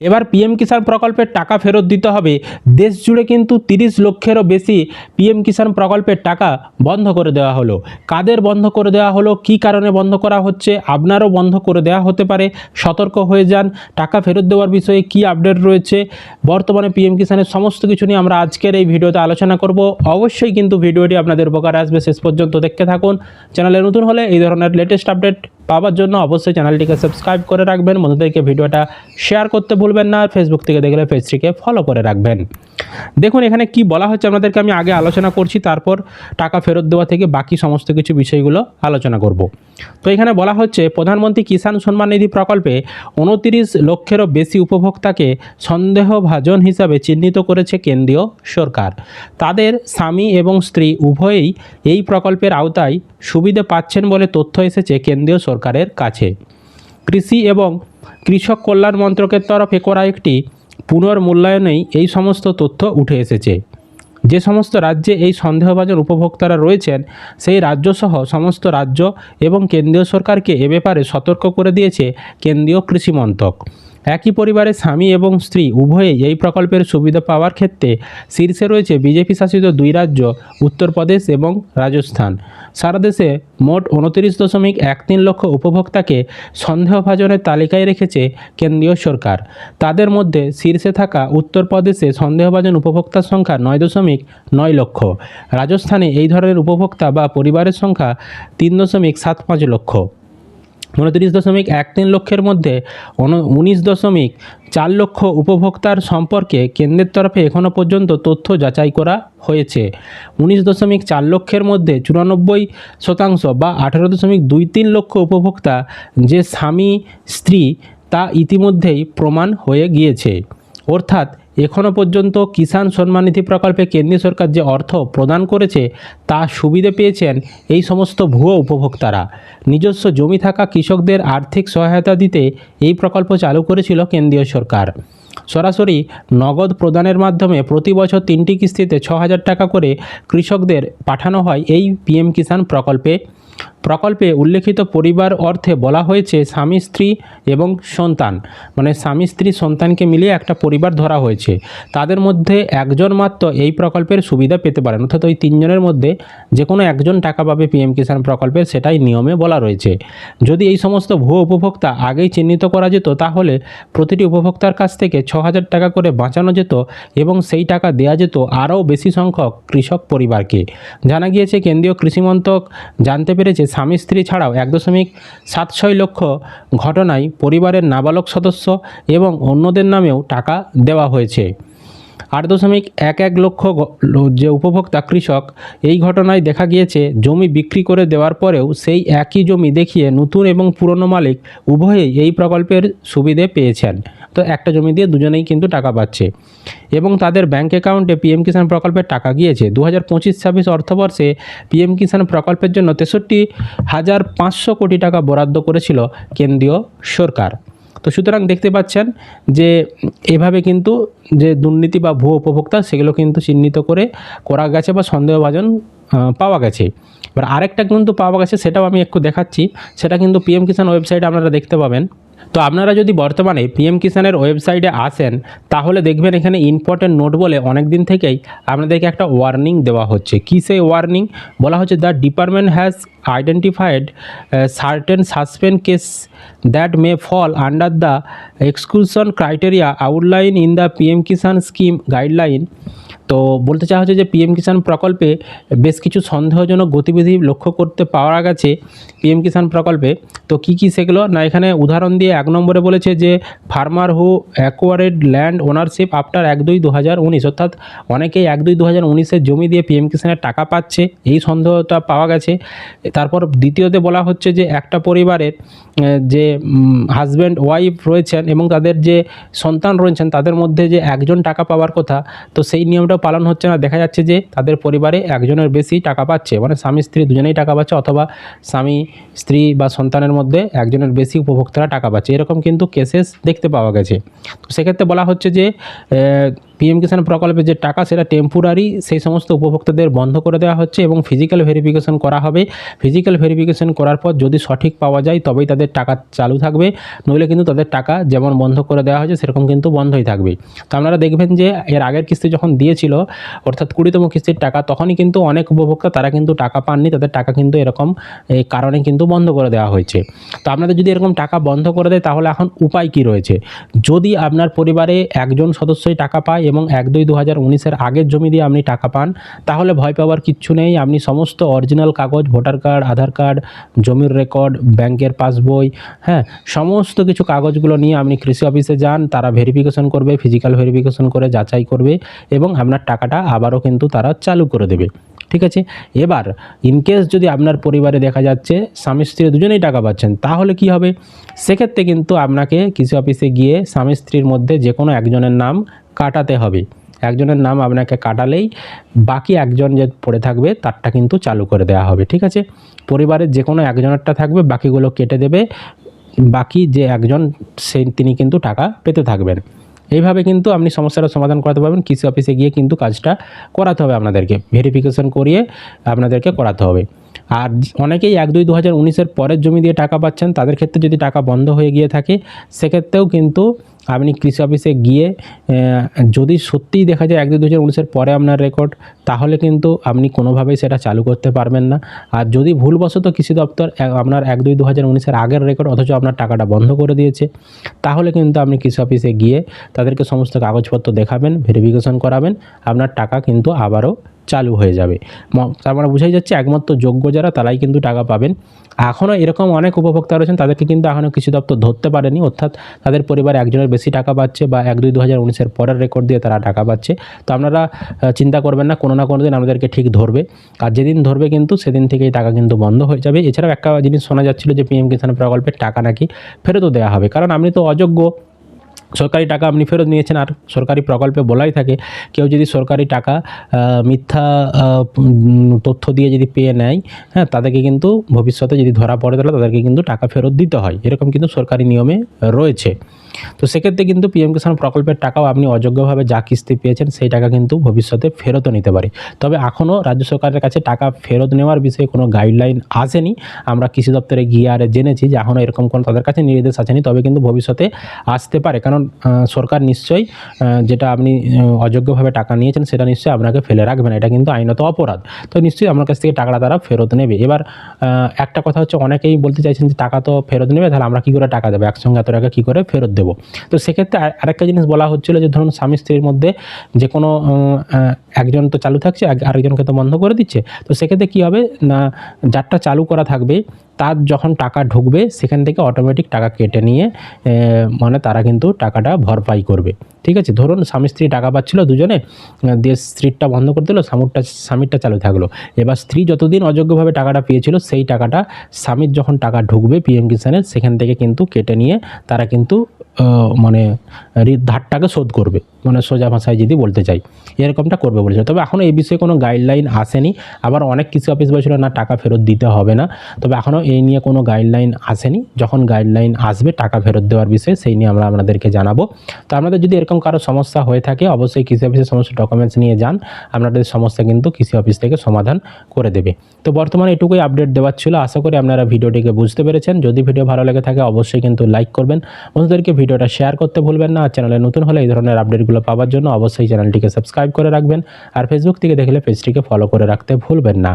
এবার পিএম কিষাণ প্রকল্পের টাকা ফেরত দিতে হবে। দেশ জুড়ে কিন্তু তিরিশ লক্ষেরও বেশি পিএম কিষাণ প্রকল্পের টাকা বন্ধ করে দেওয়া হলো। কাদের বন্ধ করে দেওয়া হলো, কী কারণে বন্ধ করা হচ্ছে, আপনারও বন্ধ করে দেওয়া হতে পারে। সতর্ক হয়ে যান। টাকা ফেরত দেওয়ার বিষয়ে কী আপডেট রয়েছে? বর্তমানে পিএম কিষাণের সমস্ত কিছু নিয়ে আমরা আজকের এই ভিডিওতে আলোচনা করব। অবশ্যই কিন্তু ভিডিওটি আপনাদের উপকার আসবে। শেষ পর্যন্ত দেখতে থাকুন। চ্যানেলে নতুন হলে এই ধরনের লেটেস্ট আপডেট পাওয়ার জন্য অবশ্যই চ্যানেলটিকে সাবস্ক্রাইব করে রাখবেন। বন্ধুদেরকে ভিডিওটা শেয়ার করতে ভুলবেন না। ফেসবুক থেকে দেখলে পেজটিকে ফলো করে রাখবেন। দেখুন, এখানে কি বলা হচ্ছে আপনাদেরকে আমি আগে আলোচনা করছি, তারপর টাকা ফেরত দেওয়া থেকে বাকি সমস্ত কিছু বিষয়গুলো আলোচনা করব। তো এখানে বলা হচ্ছে, প্রধানমন্ত্রী কিষাণ সম্মান নিধি প্রকল্পে উনতিরিশ লক্ষেরও বেশি উপভোক্তাকে সন্দেহভাজন হিসাবে চিহ্নিত করেছে কেন্দ্রীয় সরকার। তাদের স্বামী এবং স্ত্রী উভয়েই এই প্রকল্পের আওতায় সুবিধে পাচ্ছেন বলে তথ্য এসেছে কেন্দ্রীয় সরকারের কাছে। কৃষি এবং কৃষক কল্যাণ মন্ত্রকের তরফে করা একটি পুনর্মূল্যায়নেই এই সমস্ত তথ্য উঠে এসেছে। যে সমস্ত রাজ্যে এই সন্দেহভাজন উপভোক্তারা রয়েছেন, সেই রাজ্যসহ সমস্ত রাজ্য এবং কেন্দ্রীয় সরকারকে এ ব্যাপারে সতর্ক করে দিয়েছে কেন্দ্রীয় কৃষি মন্ত্রক। একই পরিবারের স্বামী এবং স্ত্রী উভয়েই এই প্রকল্পের সুবিধা পাওয়ার ক্ষেত্রে শীর্ষে রয়েছে বিজেপি শাসিত দুই রাজ্য, উত্তরপ্রদেশ এবং রাজস্থান। সারা দেশে মোট উনত্রিশ দশমিক এক তিন লক্ষ উপভোক্তাকে সন্দেহভাজনের তালিকায় রেখেছে কেন্দ্রীয় সরকার। তাদের মধ্যে শীর্ষে থাকা উত্তরপ্রদেশে সন্দেহভাজন উপভোক্তার সংখ্যা নয় দশমিক নয় লক্ষ। রাজস্থানে এই ধরনের উপভোক্তা বা পরিবারের সংখ্যা তিন দশমিক সাত পাঁচ লক্ষ। উনত্রিশ দশমিক এক তিন লক্ষের মধ্যে উনিশ দশমিক চার লক্ষ উপভোক্তার সম্পর্কে কেন্দ্রের তরফে এখনও পর্যন্ত তথ্য যাচাই করা হয়েছে। উনিশ দশমিক চার লক্ষের মধ্যে চুরানব্বই শতাংশ বা আঠেরো দশমিক দুই তিন লক্ষ উপভোক্তা যে স্বামী, স্ত্রী তা ইতিমধ্যেই প্রমাণ হয়ে গিয়েছে। অর্থাৎ এখনও পর্যন্ত কিষাণ সম্মান নিধি প্রকল্পে কেন্দ্রীয় সরকার যে অর্থ প্রদান করেছে, তা সুবিধে পেয়েছেন এই সমস্ত ভুয়ো উপভোক্তারা। নিজস্ব জমি থাকা কৃষকদের আর্থিক সহায়তা দিতে এই প্রকল্প চালু করেছিল কেন্দ্রীয় সরকার। সরাসরি নগদ প্রদানের মাধ্যমে প্রতি বছর তিনটি কিস্তিতে ছ হাজার টাকা করে কৃষকদের পাঠানো হয় এই পিএম কিষাণ প্রকল্পে। প্রকল্পে উল্লেখিত পরিবার অর্থে বলা হয়েছে স্বামী, স্ত্রী এবং সন্তান। মানে স্বামী, স্ত্রী, সন্তানকে মিলিয়ে একটা পরিবার ধরা হয়েছে। তাদের মধ্যে একজন মাত্র এই প্রকল্পের সুবিধা পেতে পারেন। অর্থাৎ ওই তিনজনের মধ্যে যে কোনো একজন টাকা পাবে পিএম কিষাণ প্রকল্পের, সেটাই নিয়মে বলা রয়েছে। যদি এই সমস্ত ভুয়ো উপভোক্তা আগেই চিহ্নিত করা যেত, তাহলে প্রতিটি উপভোক্তার কাছ থেকে ছ হাজার টাকা করে বাঁচানো যেত এবং সেই টাকা দেওয়া যেত আরও বেশি সংখ্যক কৃষক পরিবারকে। জানা গিয়েছে, কেন্দ্রীয় কৃষি মন্ত্রক জানতে পেরেছে স্বামী স্ত্রী ছাড়াও এক দশমিক সাত ছয় লক্ষ ঘটনায় পরিবারের নাবালক সদস্য এবং অন্যদের নামেও টাকা দেওয়া হয়েছে। আট দশমিক এক এক লক্ষ যে উপভোক্তা কৃষক, এই ঘটনায় দেখা গিয়েছে, জমি বিক্রি করে দেওয়ার পরেও সেই একই জমি দেখিয়ে নতুন এবং পুরনো মালিক উভয়েই এই প্রকল্পের সুবিধে পেয়েছেন। তো একটা জমি দিয়ে দুজনেই কিন্তু টাকা পাচ্ছে। এবং তাদের ব্যাংক অ্যাকাউন্টে পিএম কিষাণ প্রকল্পের টাকা গিয়েছে। দু হাজার পঁচিশ ছাব্বিশ অর্থবর্ষে পিএম কিষাণ প্রকল্পের জন্য তেষট্টি হাজার পাঁচশো কোটি টাকা বরাদ্দ করেছিল কেন্দ্রীয় সরকার। তো সুতরাং দেখতে পাচ্ছেন যে এভাবে কিন্তু যে দুর্নীতি বা ভুয়ো উপভোক্তা, সেগুলো কিন্তু চিহ্নিত করে করা গেছে বা সন্দেহভাজন পাওয়া গেছে। এবার আরেকটা কিন্তু পাওয়া গেছে, সেটাও আমি একটু দেখাচ্ছি। সেটা কিন্তু পিএম কিষাণ ওয়েবসাইটে আপনারা দেখতে পাবেন। তো আপনারা যদি বর্তমানে পিএম কিষানের ওয়েবসাইটে আসেন, তাহলে দেখবেন এখানে ইম্পর্টেন্ট নোট বলে অনেক দিন থেকেই আপনাদেরকে একটা ওয়ার্নিং দেওয়া হচ্ছে। কী সেই ওয়ার্নিং বলা হচ্ছে the department has identified certain suspend case that may fall under the exclusion criteria outline in the PM Kisan scheme guideline তো বলতে চাওয়া হচ্ছে যে পিএম কিষাণ প্রকল্পে বেশ কিছু সন্দেহজনক গতিবিধি লক্ষ্য করতে পাওয়া গেছে। পিএম কিষাণ প্রকল্পে তো কি কি সেগুলো? না, এখানে উদাহরণ দিয়ে এক নম্বরে বলেছে যে farmer who acquired land ownership after এক দুই দু হাজার উনিশ, অর্থাৎ অনেকেই এক দুই দু হাজার উনিশের জমি দিয়ে পিএম কিষাণের টাকা পাচ্ছে, এই সন্দেহটা পাওয়া গেছে। তারপর দ্বিতীয়তে বলা হচ্ছে যে, একটা পরিবারের যে হাজব্যান্ড ওয়াইফ রয়েছেন এবং তাদের যে সন্তান রয়েছেন, তাদের মধ্যে যে একজন টাকা পাওয়ার কথা, তো সেই নিয়মটা পালন হচ্ছে না। দেখা যাচ্ছে যে, তাদের পরিবারে একজনের বেশি টাকা পাচ্ছে মানে স্বামী, স্ত্রী দুজনেই টাকা পাচ্ছে, অথবা স্বামী, স্ত্রী বা সন্তানের মধ্যে একজনের বেশি উপভোক্তারা টাকা পাচ্ছে। এরকম কিন্তু কেসেস দেখতে পাওয়া গেছে। তো সেক্ষেত্রে বলা হচ্ছে যে পিএম কিষাণ প্রকল্পে যে টাকা সেটা টেম্পোরারি সেই সমস্ত উপভোক্তাদের বন্ধ করে দেওয়া হচ্ছে এবং ফিজিক্যাল ভেরিফিকেশন করা হবে। ফিজিক্যাল ভেরিফিকেশন করার পর যদি সঠিক পাওয়া যায়, তবেই তাদের টাকা চালু থাকবে। নইলে কিন্তু তাদের টাকা যেমন বন্ধ করে দেওয়া হয়েছে, সেরকম কিন্তু বন্ধই থাকবে। তো আপনারা দেখবেন যে, এর আগের কিস্তি যখন দিয়েছিল, অর্থাৎ কুড়িতম কিস্তির টাকা, তখনই কিন্তু অনেক উপভোক্তা তারা কিন্তু টাকা পাননি। তাদের টাকা কিন্তু এরকম কারণে কিন্তু বন্ধ করে দেওয়া হয়েছে। তো আপনাদের যদি এরকম টাকা বন্ধ করে দেয়, তাহলে এখন উপায় কি রয়েছে? যদি আপনার পরিবারে একজন সদস্যই টাকা পায় এবং এক দুই দু হাজার উনিশের আগের জমি দিয়ে আপনি টাকা পান, তাহলে ভয় পাওয়ার কিচ্ছু নেই। আপনি সমস্ত অরিজিনাল কাগজ ভোটার কার্ড আধার কার্ড জমির রেকর্ড ব্যাংকের পাসবই হ্যাঁ সমস্ত কিছু কাগজগুলো নিয়ে আপনি কৃষি অফিসে যান, তারা ভেরিফিকেশন করবে ফিজিক্যাল ভেরিফিকেশন করে, যাচাই করবে এবং আপনার টাকাটা আবারও কিন্তু তারা চালু করে দেবে। ঠিক আছে? এবার ইনকেস যদি আপনার পরিবারে দেখা যাচ্ছে স্বামী স্ত্রী দুজনেই টাকা পাচ্ছেন, তাহলে কি হবে? সেক্ষেত্রে কিন্তু আপনাকে কৃষি অফিসে গিয়ে স্বামী স্ত্রীর মধ্যে যে কোনো একজনের নাম কাটাতে হবে। একজনের নাম আপনাকে কাটালেই বাকি একজন যে পড়ে থাকবে, তারটা কিন্তু চালু করে দেওয়া হবে, ঠিক আছে? পরিবারের যে কোনো একজনেরটা থাকবে, বাকিগুলো কেটে দেবে। বাকি যে একজন সেই তিনি কিন্তু টাকা পেতে থাকবেন। এইভাবে কিন্তু আপনি সমস্যাটা সমাধান করাতে পারবেন। কৃষি অফিসে গিয়ে কিন্তু কাজটা করাতে হবে আপনাদেরকে। ভেরিফিকেশন করিয়ে আপনাদেরকে করাতে হবে। আর অনেকেই এক দুই দু হাজার উনিশের পরের জমি দিয়ে টাকা পাচ্ছেন, তাদের ক্ষেত্রে যদি টাকা বন্ধ হয়ে গিয়ে থাকে, সেক্ষেত্রেও কিন্তু আপনি কৃষি অফিসে গিয়ে যদি সত্যিই দেখা যায় এক দুই দু হাজার উনিশের পরে আপনার রেকর্ড তাহলে কিন্তু আপনি কোনোভাবেই সেটা চালু করতে পারবেন না। আর যদি ভুলবশত কৃষি দপ্তর আপনার এক দুই দু হাজার উনিশের আগের রেকর্ড অথচ আপনার টাকাটা বন্ধ করে দিয়েছে, তাহলে কিন্তু আপনি কৃষি অফিসে গিয়ে তাদেরকে সমস্ত কাগজপত্র দেখাবেন ভেরিফিকেশন করাবেন, আপনার টাকা কিন্তু আবারও চালু হয়ে যাবে। তার মানে বোঝাই যাচ্ছে একমাত্র যোগ্য যারা তারাই কিন্তু টাকা পাবেন। এখনও এরকম অনেক উপভোক্তা রয়েছেন, তাদেরকে কিন্তু এখনও কৃষি দপ্তর ধরতে পারেনি, অর্থাৎ তাদের পরিবার একজনের বেশি টাকা পাচ্ছে বা এক দুই দু হাজার উনিশের পরের রেকর্ড দিয়ে তারা টাকা পাচ্ছে। তো আপনারা চিন্তা করবেন না, কোনো না কোনো দিন আমাদেরকে ঠিক ধরবে। আর যেদিন ধরবে কিন্তু সেদিন থেকেই টাকা কিন্তু বন্ধ হয়ে যাবে। এছাড়াও একটা জিনিস শোনা যাচ্ছিল যে পিএম কিষাণ প্রকল্পের টাকা নাকি ফেরতও দেওয়া হবে। কারণ আপনি তো অযোগ্য সরকারি টাকা আপনি ফেরত নিয়েছেন আর সরকারি প্রকল্পে বলাই থাকে, কেউ যদি সরকারি টাকা মিথ্যা তথ্য দিয়ে যদি পেয়ে নেয় হ্যাঁ তাদেরকে কিন্তু ভবিষ্যতে যদি ধরা পড়ে তাহলে তাদেরকে কিন্তু টাকা ফেরত দিতে হয়। এরকম কিন্তু সরকারি নিয়মে রয়েছে। তো সেক্ষেত্রে কিন্তু পিএম কিষাণ প্রকল্পের টাকাও আপনি অযোগ্যভাবে যা কিস্তি পেয়েছেন, সেই টাকা কিন্তু ভবিষ্যতে ফেরতও নিতে পারে। তবে এখনও রাজ্য সরকারের কাছে টাকা ফেরত নেওয়ার বিষয়ে কোনো গাইডলাইন আসেনি। আমরা কৃষি দপ্তরে গিয়ে আর জেনেছি যে এখনও এরকম কোনো তাদের কাছে নির্দেশ আসেনি, তবে কিন্তু ভবিষ্যতে আসতে পারে। কারণ সরকার নিশ্চয়ই যেটা আপনি অযোগ্যভাবে টাকা নিয়েছেন, সেটা নিশ্চয়ই আপনাকে ফেলে রাখবে না। এটা কিন্তু আইনত অপরাধ। তো নিশ্চয়ই আপনার কাছ থেকে টাকাটা তারা ফেরত নেবে। এবার একটা কথা হচ্ছে, অনেকেই বলতে চাইছেন যে টাকা তো ফেরত নেবে, তাহলে আমরা কী করে টাকা দেবো? একসঙ্গে এত টাকা কী করে ফেরত দেবো? তো সেক্ষেত্রে আর- আরেকটা জিনিস বলা হচ্ছিল যে, ধরুন স্বামী স্ত্রীর মধ্যে যে কোনো একজন তো চালু থাকছে আরেকজনকে তো বন্ধ করে দিচ্ছে। তো সেক্ষেত্রে কী হবে? না যারটা চালু করা থাকবে তার যখন টাকা ঢুকবে, সেখান থেকে অটোমেটিক টাকা কেটে নিয়ে মানে তারা কিন্তু টাকাটা ভরপাই করবে। ঠিক আছে? ধরুন স্বামী স্ত্রী টাকা পাচ্ছিল দুজনে দিয়ে স্ত্রীরটা বন্ধ করে দিল, স্বামীরটা স্বামীরটা চালু থাকল। এবার স্ত্রী যতদিন অযোগ্যভাবে টাকাটা পেয়েছিল, সেই টাকাটা স্বামীর যখন টাকা ঢুকবে পিএম কিষানের সেখান থেকে কিন্তু কেটে নিয়ে তারা কিন্তু মানে ধারটাকে শোধ করবে। মানে সোজা ভাষায় যদি বলতে চাই, এরকমটা করবে বলেছে তবে এখনও এই বিষয়ে কোনো গাইডলাইন আসেনি। আবার অনেক কৃষি অফিস বলেছিল, না, টাকা ফেরত দিতে হবে না। তবে এখনও এই নিয়ে কোনো গাইডলাইন আসেনি। যখন গাইডলাইন আসবে, টাকা ফেরত দেওয়ার বিষয়ে সেই নিয়ে আমরা আপনাদেরকে জানাব। তো আপনাদের যদি এরকম কারও সমস্যা হয়ে থাকে, অবশ্যই কৃষি অফিসের সমস্ত ডকুমেন্টস নিয়ে যান। আপনাদের সমস্যা কিন্তু কৃষি অফিস থেকে সমাধান করে দেবে। তো বর্তমানে এটুকুই আপডেট দেওয়ার ছিল। আশা করি আপনারা ভিডিওটিকে বুঝতে পেরেছেন। যদি ভিডিও ভালো লেগে থাকে, অবশ্যই কিন্তু লাইক করবেন। বন্ধুদেরকে ভিডিওটা শেয়ার করতে ভুলবেন না। আর চ্যানেলে নতুন হলে এই ধরনের আপডেটগুলো পাওয়ার জন্য অবশ্যই চ্যানেলটিকে সাবস্ক্রাইব করে রাখবেন আর ফেসবুক থেকে দেখলে পেজটিকে ফলো করে রাখতে ভুলবেন না।